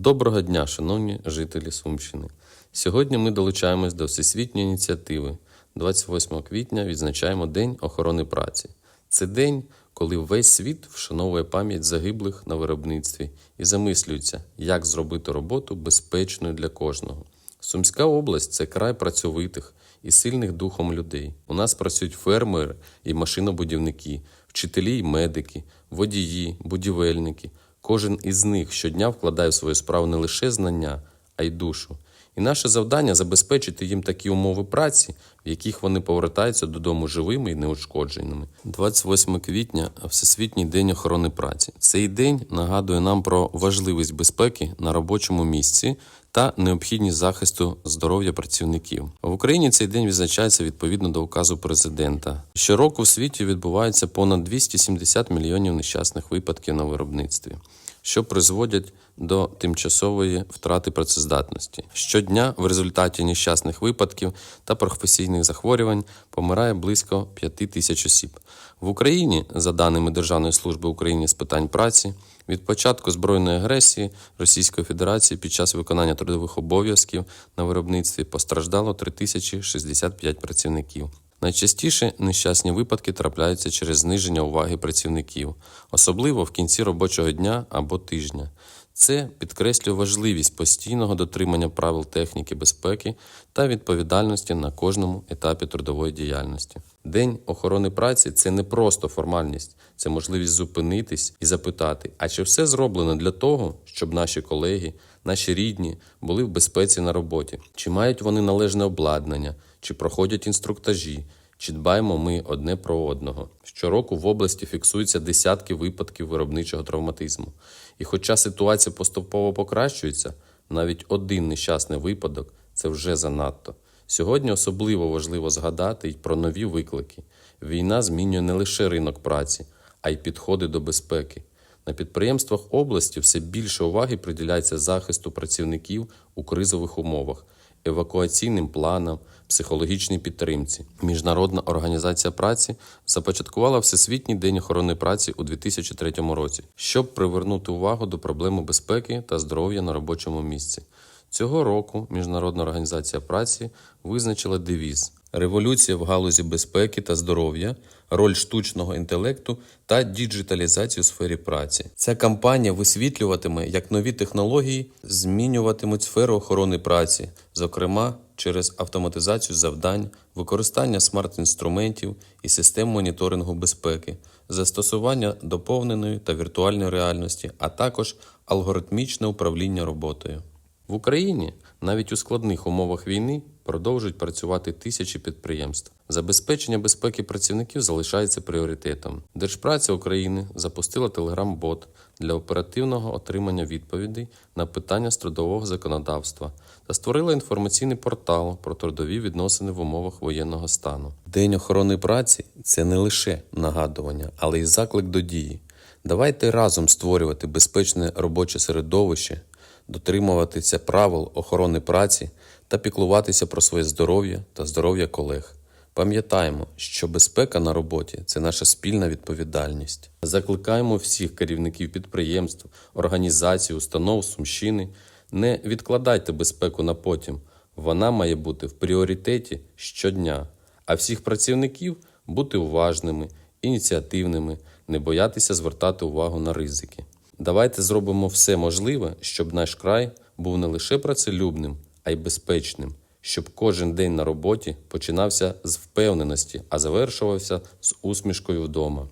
Доброго дня, шановні жителі Сумщини. Сьогодні ми долучаємось до всесвітньої ініціативи. 28 квітня відзначаємо День охорони праці. Це день, коли весь світ вшановує пам'ять загиблих на виробництві і замислюється, як зробити роботу безпечною для кожного. Сумська область це край працьовитих і сильних духом людей. У нас працюють фермери і машинобудівники, вчителі й медики, водії, будівельники. Кожен із них щодня вкладає в свою справу не лише знання, а й душу. І наше завдання забезпечити їм такі умови праці, в яких вони повертаються додому живими і неушкодженими. 28 квітня Всесвітній день охорони праці. Цей день нагадує нам про важливість безпеки на робочому місці та необхідність захисту здоров'я працівників. В Україні цей день відзначається відповідно до указу президента. Щороку в світі відбувається понад 270 мільйонів нещасних випадків на виробництві що призводять до тимчасової втрати працездатності. Щодня в результаті нещасних випадків та професійних захворювань помирає близько 5 тисяч осіб. В Україні, за даними Державної служби України з питань праці, від початку збройної агресії Російської Федерації під час виконання трудових обов'язків на виробництві постраждало 3065 працівників. Найчастіше нещасні випадки трапляються через зниження уваги працівників, особливо в кінці робочого дня або тижня. Це підкреслює важливість постійного дотримання правил техніки безпеки та відповідальності на кожному етапі трудової діяльності. День охорони праці це не просто формальність, це можливість зупинитись і запитати, а чи все зроблено для того, щоб наші колеги, наші рідні були в безпеці на роботі, чи мають вони належне обладнання, чи проходять інструктажі, чи дбаємо ми одне про одного. Щороку в області фіксуються десятки випадків виробничого травматизму. І хоча ситуація поступово покращується, навіть один нещасний випадок це вже занадто. Сьогодні особливо важливо згадати й про нові виклики. Війна змінює не лише ринок праці, а й підходи до безпеки. На підприємствах області все більше уваги приділяється захисту працівників у кризових умовах, евакуаційним планам, психологічній підтримці. Міжнародна організація праці започаткувала Всесвітній день охорони праці у 2003 році, щоб привернути увагу до проблеми безпеки та здоров'я на робочому місці. Цього року Міжнародна організація праці визначила девіз Революція в галузі безпеки та здоров'я, роль штучного інтелекту та діджиталізацію сфері праці. Ця кампанія висвітлюватиме, як нові технології змінюватимуть сферу охорони праці, зокрема через автоматизацію завдань, використання смарт-інструментів і систем моніторингу безпеки, застосування доповненої та віртуальної реальності, а також алгоритмічне управління роботою. В Україні навіть у складних умовах війни продовжують працювати тисячі підприємств. Забезпечення безпеки працівників залишається пріоритетом. Держпраця України запустила телеграм-бот для оперативного отримання відповідей на питання з трудового законодавства та створила інформаційний портал про трудові відносини в умовах воєнного стану. День охорони праці це не лише нагадування, але й заклик до дії. Давайте разом створювати безпечне робоче середовище дотримуватися правил охорони праці та піклуватися про своє здоров'я та здоров'я колег. Пам'ятаємо, що безпека на роботі це наша спільна відповідальність. Закликаємо всіх керівників підприємств, організацій, установ Сумщини. Не відкладайте безпеку на потім. Вона має бути в пріоритеті щодня, а всіх працівників бути уважними, ініціативними, не боятися звертати увагу на ризики. Давайте зробимо все можливе, щоб наш край був не лише працелюбним, а й безпечним, щоб кожен день на роботі починався з впевненості, а завершувався з усмішкою вдома.